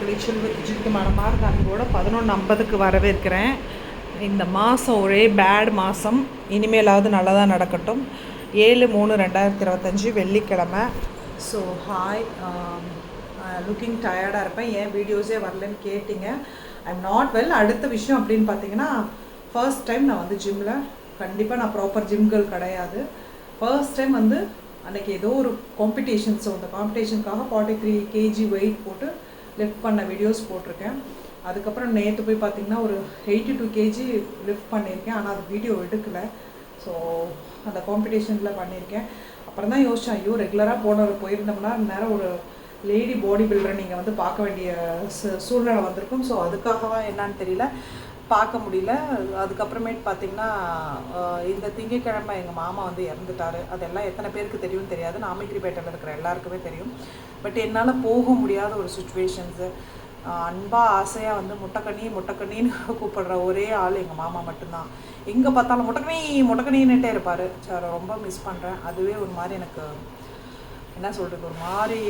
மக்களை செல்வத்து ஜிக்கு மனமார்ந்த கூட பதினொன்று ஐம்பதுக்கு வரவேற்கிறேன். இந்த மாதம் ஒரே பேட் மாதம் இனிமேலாவது நல்லதாக நடக்கட்டும். ஏழு மூணு ரெண்டாயிரத்தி இருபத்தஞ்சி வெள்ளிக்கிழமை. ஸோ ஹாய் லுக்கிங் டயர்டாக இருப்பேன். ஏன் வீடியோஸே வரலன்னு கேட்டிங்க. ஐ எம் நாட் வெல் அடுத்த விஷயம் அப்படின்னு பார்த்தீங்கன்னா ஃபர்ஸ்ட் டைம் நான் வந்து ஜிம்மில் கண்டிப்பாக நான் ப்ராப்பர் ஜிம்கள் கிடையாது. ஃபர்ஸ்ட் டைம் வந்து அன்றைக்கி ஏதோ ஒரு காம்படிஷன் ஸோ அந்த காம்படிஷனுக்காக ஃபார்ட்டி த்ரீ கேஜி வெயிட் போட்டு லிஃப்ட் பண்ண வீடியோஸ் போட்டிருக்கேன். அதுக்கப்புறம் நேற்று போய் பார்த்தீங்கன்னா ஒரு எயிட்டி டூ கேஜி லிஃப்ட் பண்ணியிருக்கேன். ஆனால் அது வீடியோ எடுக்கலை. ஸோ அந்த காம்படிஷனில் பண்ணியிருக்கேன். அப்புறம் தான் யோசிச்சேன் ஐயோ ரெகுலராக போன போயிருந்தோம்னா நேரம் ஒரு லேடி பாடி பில்டரை நீங்கள் வந்து பார்க்க வேண்டிய சூழ்நிலை வந்திருக்கும். ஸோ அதுக்காகவா என்னன்னு தெரியல. பார்க்க முடியல. அதுக்கப்புறமேட்டு பார்த்தீங்கன்னா இந்த திங்கக்கிழமை எங்கள் மாமா வந்து இறந்துட்டாரு. அதெல்லாம் எத்தனை பேருக்கு தெரியும்னு தெரியாது. நாமிகிரிப்பேட்டையில் இருக்கிற எல்லாருக்குமே தெரியும். பட் என்னால் போக முடியாத ஒரு சுச்சுவேஷன்ஸு அன்பா ஆசையாக வந்து முட்டைக்கண்ணி முட்டைக்கண்ணின்னு கூப்பிடுற ஒரே ஆள் எங்கள் மாமா மட்டும்தான். எங்கே பார்த்தாலும் முட்டைக்கண்ணி முட்டைக்கண்ணின்னுட்டே இருப்பார். சார் ரொம்ப மிஸ் பண்ணுறேன் அதுவே ஒரு மாதிரி எனக்கு என்ன சொல்கிறது ஒரு மாதிரி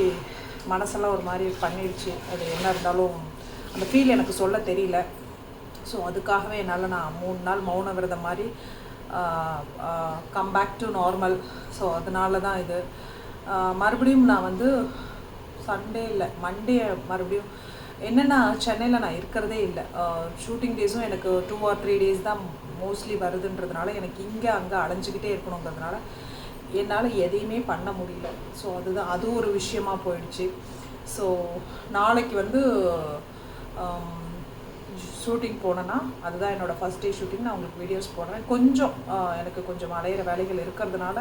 மனசெல்லாம் ஒரு மாதிரி பண்ணிடுச்சு. அது என்ன இருந்தாலும் அந்த ஃபீல் எனக்கு சொல்ல தெரியல. ஸோ அதுக்காகவே என்னால் நான் மூணு நாள் மௌன விரதம் மாதிரி come back to normal so அதனால தான் இது. மறுபடியும் நான் வந்து சண்டே இல்லை. மண்டே மறுபடியும் என்னென்னா சென்னையில் நான் இருக்கிறதே இல்லை. ஷூட்டிங் டேஸும் எனக்கு டூ ஆர் த்ரீ டேஸ் தான் மோஸ்ட்லி வருதுன்றதுனால எனக்கு இங்கே அங்கே அலைஞ்சிக்கிட்டே இருக்கணுங்கிறதுனால என்னால் எதையுமே பண்ண முடியல. ஸோ அதுதான் அது ஒரு விஷயமா போயிடுச்சு. ஸோ நாளைக்கு வந்து ஷூட்டிங் போனேன்னா அதுதான் என்னோடய ஃபஸ்ட் டே ஷூட்டிங் நான் உங்களுக்கு வீடியோஸ் போடுறேன். கொஞ்சம் எனக்கு கொஞ்சம் அலையிற வேலைகள் இருக்கிறதுனால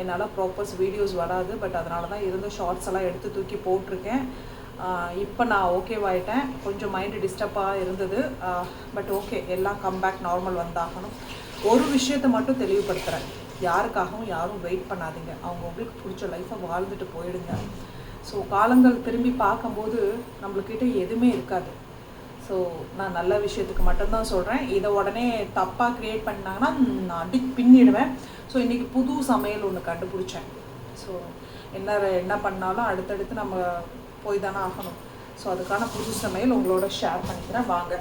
என்னால் ப்ராப்பர்ஸ் வீடியோஸ் வராது பட் அதனால தான் இருந்த ஷார்ட்ஸ் எல்லாம் எடுத்து தூக்கி போட்டிருக்கேன். இப்போ நான் ஓகேவாயிட்டேன் கொஞ்சம் மைண்டு டிஸ்டர்பாக இருந்தது. பட் ஓகே எல்லாம் கம்பேக் நார்மல் வந்தாகணும். ஒரு விஷயத்தை மட்டும் தெளிவுபடுத்துகிறேன் யாருக்காகவும் யாரும் வெயிட் பண்ணாதீங்க. அவங்க உங்களுக்கு பிடிச்ச லைஃப்பை வாழ்ந்துட்டு போயிடுங்க. ஸோ காலங்கள் திரும்பி பார்க்கும்போது நம்மளுக்கிட்ட எதுவுமே இருக்காது. ஸோ நான் நல்ல விஷயத்துக்கு மட்டும்தான் சொல்கிறேன் இதை உடனே தப்பாக க்ரியேட் பண்ணாங்கன்னா நான் அடி பின்னிடுவேன். ஸோ இன்றைக்கி புது சமையல் ஒன்று கண்டுபிடிச்சேன். ஸோ என்ன என்ன பண்ணாலும் அடுத்தடுத்து நம்ம போய் தானே ஆகணும். ஸோ அதுக்கான புது சமையல் உங்களோட ஷேர் பண்ணிக்கிறேன். வாங்க.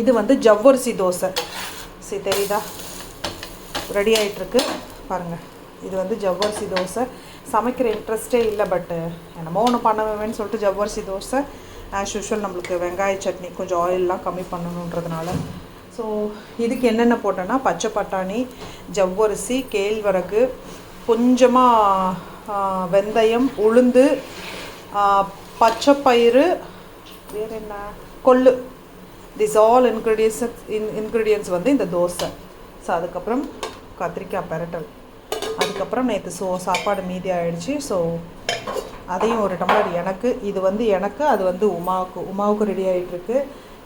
இது வந்து ஜவ்வரிசி தோசை. சரி தெரியுதா? ரெடி ஆகிட்டுருக்கு பாருங்கள் இது வந்து ஜவ்வரிசி தோசை. சமைக்கிற இன்ட்ரெஸ்டே இல்லை பட்டு என்னமோ ஒன்று பண்ணுவேன்னு சொல்லிட்டு ஜவ்வரிசி தோசை. ஆஸ் யூஷுவல் நம்மளுக்கு வெங்காய சட்னி கொஞ்சம் ஆயிலெலாம் கம்மி பண்ணணுன்றதுனால. ஸோ இதுக்கு என்னென்ன போட்டேன்னா பச்சை பட்டாணி ஜவ்வரிசி கேழ்வரகு கொஞ்சமாக வெந்தயம் உளுந்து பச்சைப்பயிறு வேறு என்ன? கொள்ளு. This all ingredients in ingredients வந்து இந்த தோசை. ஸோ அதுக்கப்புறம் கத்திரிக்காய் பெரட்டல். அதுக்கப்புறம் நேற்று சோ சாப்பாடு மீதி ஆகிடுச்சி ஸோ அதையும் ஒரு டம்ளர் எனக்கு இது வந்து எனக்கு அது வந்து உமாவுக்கு உமாவுக்கு ரெடி ஆகிட்டுருக்கு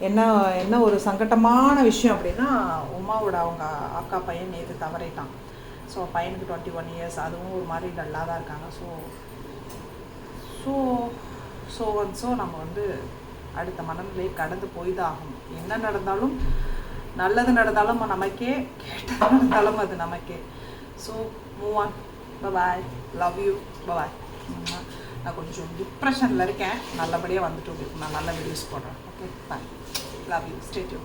என்ன என்ன ஒரு சங்கட்டமான விஷயம் அப்படின்னா உமாவோட அவங்க அக்கா பையன் நேற்று தவறிட்டான். ஸோ பையனுக்கு டுவெண்ட்டி ஒன் இயர்ஸ் அதுவும் ஒரு மாதிரி டல்லாக தான் இருக்காங்க ஸோ ஸோ ஸோ ஸோ நம்ம வந்து அடுத்த மனநிலையை கடந்து போய் தான் ஆகும் என்ன நடந்தாலும் நல்லது நடந்தாலும் நமக்கே கேட்டது நடந்தாலும் அது நமக்கே. So move on bye love you bye நான் கொஞ்சம் டிப்ரெஷனில் இருக்கேன். நல்லபடியாக வந்துட்டு உங்களுக்கு நான் நல்ல வீடியோஸ் போடுறேன். Okay bye love you ஸ்டேட்யூ